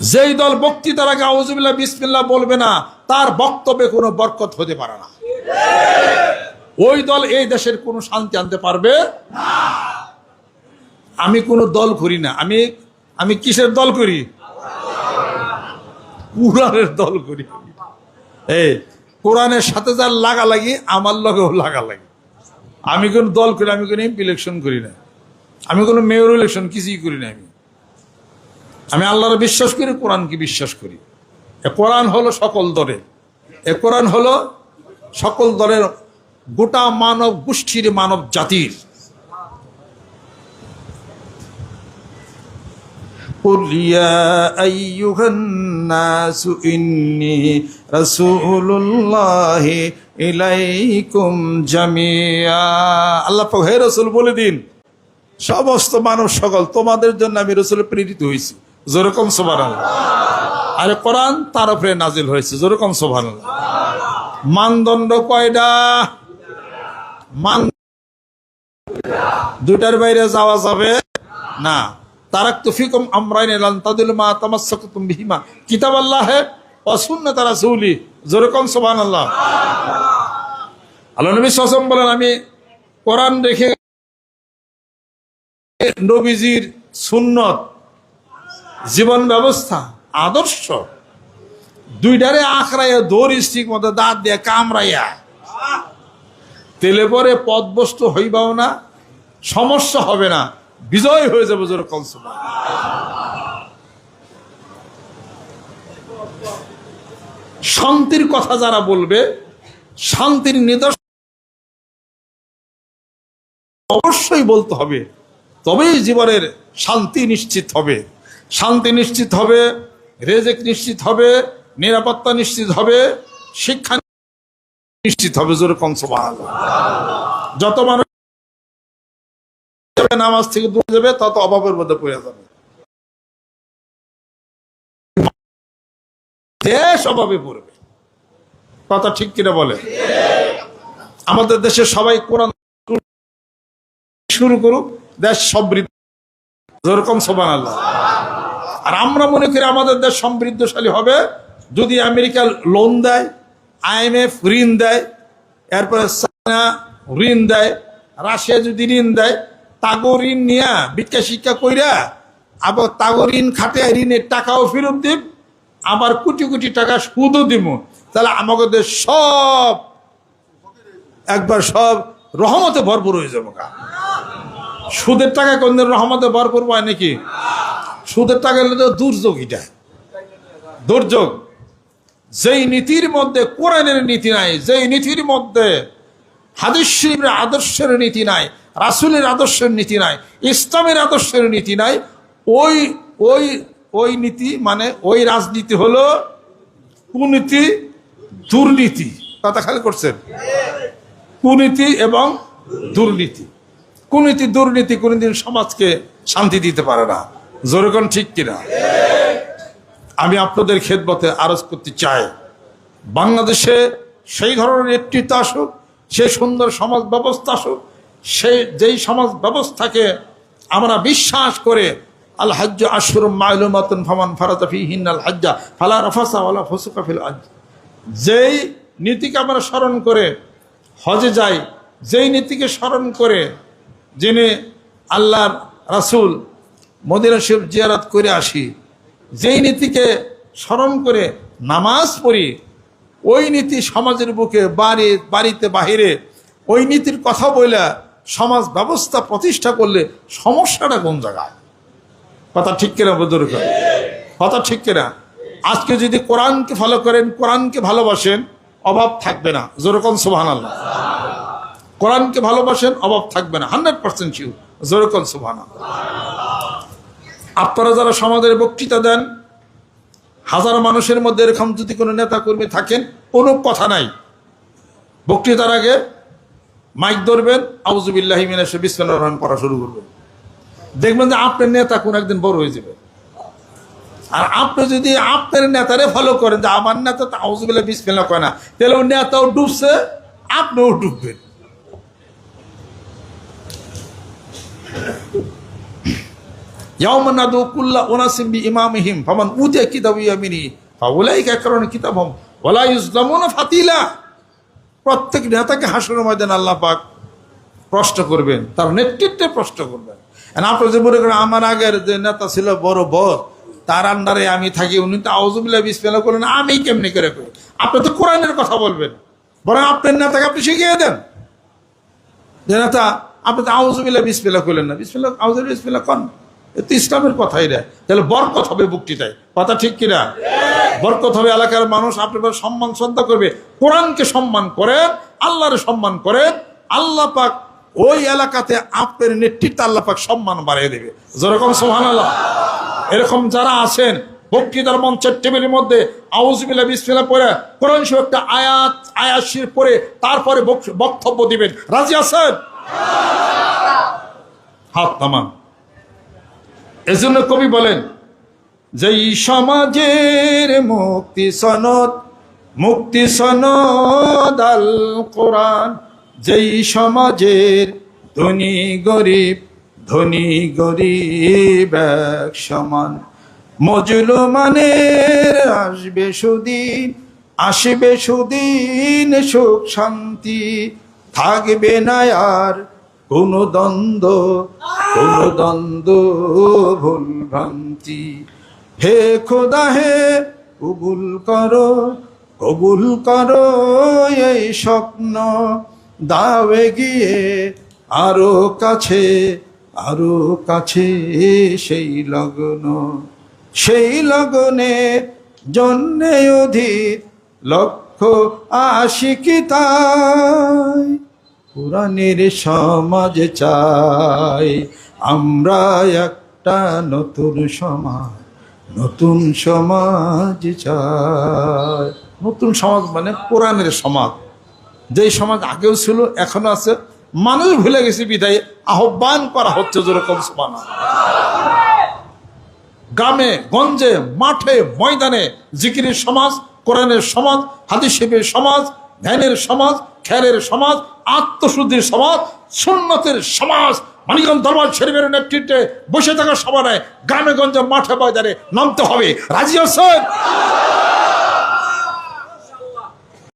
যেই দল বক্তৃতার আগে আউজুবিল্লাহ বিসমিল্লাহ বলবে না, তার বক্তব্যে কোনো বরকত হতে পারে না। ওই দল এই দেশের কোনো শান্তি আনতে পারবে? আমি কোনো দল করি না। আমি আমি কিসের দল করি? কোরআনের দল করি। এই, কোরআনের সাথে যার লাগা লাগি আমার লগেও লাগালাগি। আমি কোনো দল করি আমি কোনো ইলেকশন করি না। আমি কোনো মেয়র ইলেকশন কিছুই করি না আমি। আমি আল্লাহর বিশ্বাস করি কোরআনকে বিশ্বাস করি এ কোরআন হলো সকল দলের এ কোরআন হলো সকল দলের গোটা মানব গোষ্ঠীর মানব জাতির قل يا أيها الناس إني رسول الله إليكم جميعا আল্লাহ পাক হে রসুল বলে দিন সমস্ত মানব সকল তোমাদের জন্য আমি রসুল প্রেরিত হয়েছি যেরকম সোভান আরে কোরআন তার উপরে নাজিল হয়েছে, যেরকম সোভান মানদণ্ড কয়টা? মান দুটার বাইরে যাওয়া যাবে? না। তারাক তুফিকুম আমরাইন লান তাদুল মা তামাসসাকুতুম বিহিমা। কিতাব আল্লাহ ওয়া সুন্নাত রাসূলি, যেরকম সুবহানাল্লাহ। আল্লাহ নবী সাল্লাল্লাহু বলেন, আমি কোরআন রেখে নবীজির সুন্নত জীবন ব্যবস্থা, আদর্শ। দুইটারে আখড়াইয়া দৌড় স্টিক মতো দাঁত দিয়ে কামড়াইয়া। তেলে পরে পদবস্তু হইবাও না, সমস্যা হবে না, বিজয় হয়ে যাবে জোর কনসুমা শান্তির কথা যারা বলবে, শান্তির নিদর্শন অবশ্যই বলতে হবে, তবেই জীবনের শান্তি নিশ্চিত হবে। শান্তি নিশ্চিত হবে, রেজেক নিশ্চিত হবে, নিরাপত্তা নিশ্চিত হবে, শিক্ষা নিশ্চিত হবে, জোরে কনসুমা যত মানুষ নামাজ থেকে দূরে যাবে, তত অভাবের মধ্যে পড়ে যাবে। দেশ অভাবে পড়বে। কথা ঠিক কিনা বলে আমাদের দেশে সবাই কোরআন শুরু করুক, দেশ সমৃদ্ধ। যেরকম সোবান আল্লাহ। আর আমরা মনে করি আমাদের দেশ সমৃদ্ধশালী হবে। যদি আমেরিকা লোন দেয় আইএমএফ ঋণ দেয়, এরপরে চায়না ঋণ দেয়, রাশিয়া যদি ঋণ দেয়, তাগো ঋণ নিয়া ভিক্ষা শিক্ষা কইরা আবার তাগো ঋণ খাটে ঋণের টাকাও ফেরত দিব আবার কোটি কোটি টাকা সুদও দিব তাহলে আমাদের সব, একবার সব রহমতে ভরপুর হয়ে যাব সুদের টাকা কোনদিন রহমতে ভরপুর হয় নাকি? সুদের টাকা হলে তো দুর্যোগ এটা। দুর্যোগ। যেই নীতির মধ্যে কোরআনের নীতি নাই, যেই নীতির মধ্যে হাদিস শরীফের আদর্শের নীতি নাই, রাসুলের আদর্শের নীতি নাই, ইসলামের আদর্শের নীতি নাই, ওই ওই ওই নীতি মানে ওই রাজনীতি হলো কুনীতি, দুর্নীতি। কথা খালি করছেন? কুনীতি এবং দুর্নীতি। কুনীতি, দুর্নীতি কোনোদিন সমাজকে শান্তি দিতে পারে না। যেরকম ঠিক কিনা? আমি আপনাদের খেদমতে আরজ করতে চাই। বাংলাদেশে সেই ধরনের নেতৃত্ব আসুক সে সুন্দর সমাজ ব্যবস্থা আসুক, সেই যেই সমাজ ব্যবস্থাকে আমরা বিশ্বাস করে, আল হাজ্জ আশুর মাইলুমাতুন ফামান ফারাতাফি হিন আল হাজ্জা ফালা রফাসা ওয়ালা ফসুকা ফিল যেই নীতিকে আমরা স্মরণ করে হজে যাই, যেই নীতিকে স্মরণ করে যিনি আল্লাহর রাসূল মদিনা শরীফ জিয়ারত করে আসি। যেই নীতিকে স্মরণ করে নামাজ পড়ি, ওই নীতি সমাজের বুকে বাড়ি, বাড়িতে বাহিরে ওই নীতির কথা বলে সমাজ ব্যবস্থা প্রতিষ্ঠা করলে সমস্যাটা কোন জায়গায়? কথা ঠিক কিনা বুদ্ধর কথা ঠিক কিনা? আজকে যদি কোরআনকে ফলো করেন, কোরআনকে ভালোবাসেন, অভাব থাকবে না। যেরকম সুবাহান আল্লাহ কোরআনকে ভালোবাসেন, অভাব থাকবে না। হান্ড্রেড পার্সেন্ট শিউ যেরকম সুবাহান আপনারা যারা সমাজের বক্তৃতা দেন, হাজার মানুষের মধ্যে এরকম যদি কোনো নেতা কর্মী থাকেন, কোনো কথা নাই। বক্তৃতার আগে মাইক ধরবেন আউজুবিল্লাহ মিনাশে বিসমিল্লাহির রহমান পড়া শুরু করবেন। দেখবেন যে আপনার নেতা কোন একদিন বড় হয়ে যাবে। আর আপনি যদি আপনার নেতারে ফলো করেন, যে আমার নেতা তো আউজুবিল্লাহ বিসমিল্লাহ কয় না, তাহলে ওই নেতাও ডুবছে, আপনিও ডুববেন। ইয়াউমানাদু কুল্লা ওনাসিম বি ইমামিহিম ফামান উতিয়া কিতাব ইয়ামিনি, ফাউলাইকা কারণে কিতাবহম, ওয়ালা ইউজলামুনা ফাতিলা। প্রত্যেক নেতাকে হাসরের ময়দান আল্লাহ পাক প্রশ্ন করবেন, তার নেতৃত্বে প্রশ্ন করবেন। And আপনি যে আমার আগের যে নেতা ছিল বড় বস তার আন্ডারে আমি থাকি, উনি তো আউজুবিল্লাহ বিসমিল্লাহ করলেন আমি কেমনি করে করি? আপনি তো কোরআনের কথা বলবেন। বরং আপনার নেতাকে আপনি শিখিয়ে দেন। যে নেতা, আপনি তো আউজুবিল্লাহ বিসমিল্লাহ করলেন না। বিসমিল্লাহ আউজুবিল্লাহ বিসমিল্লাহ কন? এ তো ইসলামের কথাই রে। তাহলে বরকত হবে বুকটিটাই কথা ঠিক কিনা? বরকত হবে এলাকার মানুষ, আপনার সম্মান, শ্রদ্ধা করবে। কোরআনকে সম্মান করেন, আল্লাহরে সম্মান করেন, আল্লাহ পাক ওই এলাকাতে আপনার নেতৃত্ব আল্লাহ পাক সম্মান বাড়িয়ে দেবে। যেরকম সোহান আল্লাহ এরকম যারা আছেন, বক্তৃতার মঞ্চের টেবিলের মধ্যে আউজবিল্লা বিসমিল্লা পরে কোরআন শরীফ একটা আয়াত আয়াসির পরে তারপরে বক- বক্তব্য দিবেন। রাজি আছেন? হাত নামান। এজন্য কবি বলেন, যেই সমাজের মুক্তি সনদ মুক্তি সনদ আল কোরআন, যেই সমাজের ধনী গরিব ধনী গরিব এক সমান। মজলুমানের আসবে সুদিন আসবে সুদিন সুখ শান্তি, থাকবে না আর কোনো দ্বন্দ্ব। কোনো দ্বন্দ্ব ভুল ভ্রান্তি হে খোদা, হে কবুল করো কবুল করো এই স্বপ্ন। দাওয়ে গিয়ে আরও কাছে আরও কাছে সেই লগ্ন। সেই লগনের জন্যে অধীর লক্ষ আশিকি তাই? কোরআনের সমাজ চাই আমরা একটা নতুন সমাজ নতুন সমাজ চাই। নতুন সমাজ মানে কোরআনের সমাজ। যেই সমাজ আগেও ছিল এখনও আছে। মানুষ ভুলে গেছে বিদায়। আহ্বান করা হচ্ছে যেরকম সমান গ্রামে, গঞ্জে, মাঠে, ময়দানে জিকিরের সমাজ, কোরআনের সমাজ হাদিস শিবের সমাজ, ধ্যানের সমাজ, খেয়ালের সমাজ, আত্মশুদ্ধির সমাজ, সুন্নতের সমাজ মানিকগঞ্জ দরবার শরীফের নেতৃত্বে বসে থাকা সবার গ্রামে গঞ্জে মাঠে বাজারে নামতে হবে। রাজি আছেন?